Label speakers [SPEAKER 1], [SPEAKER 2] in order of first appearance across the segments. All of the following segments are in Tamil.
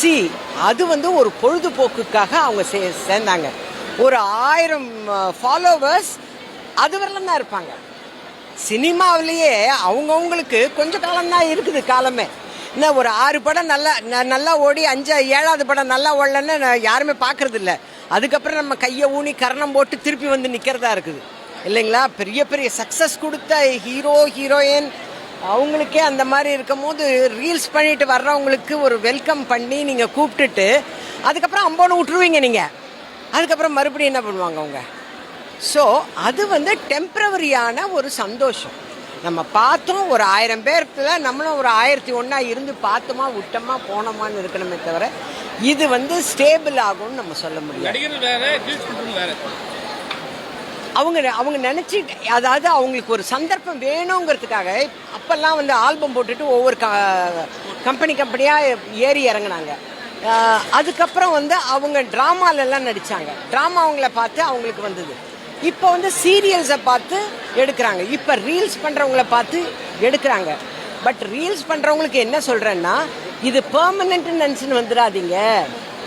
[SPEAKER 1] சி அது வந்து ஒரு பொழுதுபோக்குக்காக அவங்க சே சேர்ந்தாங்க. ஒரு ஆயிரம் ஃபாலோவர்ஸ் அது வரலாம் தான் இருப்பாங்க. சினிமாவிலேயே அவங்கவுங்களுக்கு கொஞ்சம் காலம்தான் இருக்குது காலமே. என்ன ஒரு ஆறு படம் நல்லா ந- நல்லா ஓடி அஞ்சு ஏழாவது படம் நல்லா ஓடலன்னு நான் யாருமே பார்க்கறது இல்லை அதுக்கப்புறம் நம்ம கையை ஊனி கரணம் போட்டு திருப்பி வந்து நிற்கிறதா இருக்குது. இல்லைங்களா? பெரிய பெரிய சக்ஸஸ் கொடுத்த ஹீரோ ஹீரோயின் அவங்களுக்கே அந்த மாதிரி இருக்கும் போது ரீல்ஸ் பண்ணிட்டு வர்றவங்களுக்கு ஒரு வெல்கம் பண்ணி நீங்கள் கூப்பிட்டுட்டு அதுக்கப்புறம் அம்போன்னு விட்டுருவீங்க நீங்கள் அதுக்கப்புறம் மறுபடியும் என்ன பண்ணுவாங்க அவங்க? ஸோ அது வந்து டெம்பரவரியான ஒரு சந்தோஷம். நம்ம பார்த்தோம் ஒரு ஆயிரம் பேர்த்துல நம்மளும் ஒரு ஆயிரத்தி ஒன்றா இருந்து பார்த்தோமா விட்டோமா போனோமான்னு இருக்கணுமே தவிர இது வந்து ஸ்டேபிள் ஆகும்னு நம்ம சொல்ல முடியும்
[SPEAKER 2] நடிகர்கள் வேற ரீல்ஸ் பண்றவங்க வேற
[SPEAKER 1] அவங்க அவங்க நினச்சி அதாவது அவங்களுக்கு ஒரு சந்தர்ப்பம் வேணுங்கிறதுக்காக அப்போல்லாம் வந்து ஆல்பம் போட்டுட்டு ஒவ்வொரு க கம்பெனி கம்பெனியாக ஏறி இறங்குனாங்க. அதுக்கப்புறம் வந்து அவங்க ட்ராமாலெல்லாம் நடித்தாங்க ட்ராமா அவங்கள பார்த்து அவங்களுக்கு வந்தது. இப்போ வந்து சீரியல்ஸை பார்த்து எடுக்கிறாங்க. இப்போ ரீல்ஸ் பண்ணுறவங்கள பார்த்து எடுக்கிறாங்க. பட் ரீல்ஸ் பண்ணுறவங்களுக்கு என்ன சொல்கிறேன்னா இது பெர்மனன்ட்னு நினச்சின்னு வந்துடாதீங்க.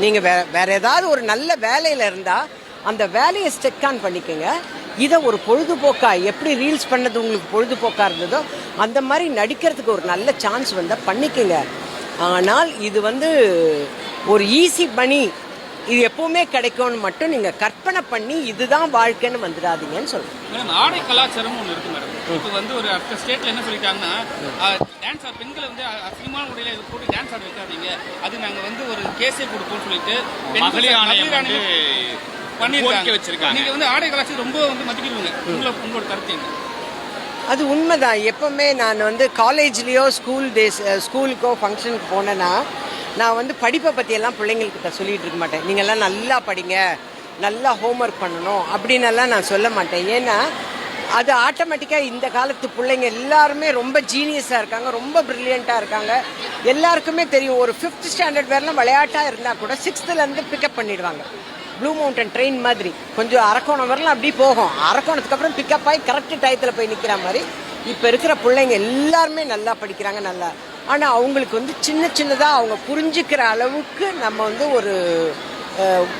[SPEAKER 1] நீங்கள் வே வேற ஏதாவது ஒரு நல்ல வேலையில் இருந்தால் அந்த வேலையை ஸ்டெக் ஆன் பண்ணிக்கோங்க. இதை ஒரு பொழுதுபோக்கா எப்படி ரீல்ஸ் பண்ணது உங்களுக்கு பொழுதுபோக்கா இருந்ததோ அந்த மாதிரி நடிக்கிறதுக்கு ஒரு நல்ல சான்ஸ் வந்தால் பண்ணிக்கோங்க. ஆனால் இது வந்து ஒரு ஈஸி மணி இது எப்பவுமே கிடைக்கும்னு மட்டும் நீங்கள் கற்பனை பண்ணி இதுதான் வாழ்க்கைன்னு வந்துடாதீங்கன்னு சொல்கிறேன்
[SPEAKER 2] மேடம் ஆடை கலாச்சாரம் ஒன்று இருக்கு மேடம். இப்போ வந்து ஒரு அடுத்த ஸ்டேட்ல என்ன சொல்லிட்டாங்கன்னா டான்ஸ் ஆட பெண்களை வந்து அசிங்கமான உடையில இது போட்டு டான்ஸ் ஆட வைக்காதீங்க. அது நாங்க வந்து ஒரு கேஸே கொடுப்போம்னு சொல்லிட்டு
[SPEAKER 3] மகளிர் ஆணையம்
[SPEAKER 2] பண்ணியிருக்காங்க.
[SPEAKER 3] கோரிக்கை வச்சிருக்காங்க.
[SPEAKER 2] நீங்க வந்து ஆடை கலாச்சாரம் ரொம்ப வந்து மதிக்கிறீங்க உங்களோட உங்களோட கருத்து
[SPEAKER 1] அது உண்மைதான். எப்பவுமே நான் வந்து காலேஜ்லேயோ ஸ்கூல் டேஸ் ஸ்கூலுக்கோ ஃபங்க்ஷனுக்கு போனேன்னா நான் வந்து படிப்பை பற்றியெல்லாம் பிள்ளைங்கள்கிட்ட சொல்லிட்டு இருக்க மாட்டேன். நீங்கள்லாம் நல்லா படிங்க நல்லா ஹோம்ஒர்க் பண்ணணும் அப்படின்னு எல்லாம் நான் சொல்ல மாட்டேன். ஏன்னா அது ஆட்டோமேட்டிக்காக இந்த காலத்து பிள்ளைங்க எல்லாருமே ரொம்ப ஜீனியஸாக இருக்காங்க ரொம்ப ப்ரில்லியண்ட்டாக இருக்காங்க. எல்லாருக்குமே தெரியும் ஒரு ஃபிஃப்த் ஸ்டாண்டர்ட் வரலாம் விளையாட்டாக இருந்தால் கூட சிக்ஸ்த்துலேருந்து பிக்கப் பண்ணிடுவாங்க. ப்ளூ மவுண்டன் ட்ரெயின் மாதிரி. கொஞ்சம் அரக்கோணம் வரலாம் அப்படியே போகும். அரக்கோணத்துக்கு அப்புறம் பிக்கப் ஆகி கரெக்ட் டயத்தில் போய் நிற்கிற மாதிரி. இப்போ இருக்கிற பிள்ளைங்க எல்லாருமே நல்லா படிக்கிறாங்க நல்லா. ஆனால் அவங்களுக்கு வந்து சின்ன சின்னதாக அவங்க புரிஞ்சுக்கிற அளவுக்கு நம்ம வந்து ஒரு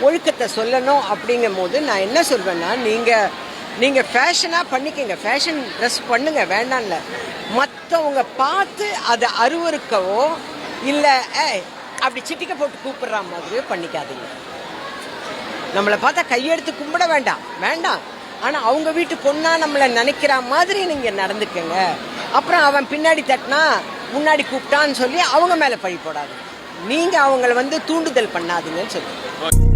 [SPEAKER 1] ஒழுக்கத்தை சொல்லணும் அப்படிங்கும் போது நான் என்ன சொல்வேன்னா நீங்கள் நீங்கள் ஃபேஷனாக பண்ணிக்கங்க. ஃபேஷன் ட்ரெஸ் பண்ணுங்க வேண்டாம்ல. மற்றவங்க பார்த்து அதை அருவருக்கவோ இல்லை ஏ அப்படி சிட்டிக்க போட்டு கூப்பிடுற மாதிரியோ பண்ணிக்காதீங்க. நம்மளை பார்த்தா கையெடுத்து கும்பிட வேண்டாம். வேண்டாம். ஆனால் அவங்க வீட்டு பொண்ணா நம்மளை நினைக்கிற மாதிரி நீங்கள் நடந்துக்கங்க. அப்புறம் அவன் பின்னாடி தட்டினா முன்னாடி கூப்பிட்டான்னு சொல்லி அவங்க மேலே பழி போடாது நீங்கள் அவங்கள வந்து தூண்டுதல் பண்ணாதீங்கன்னு சொல்லி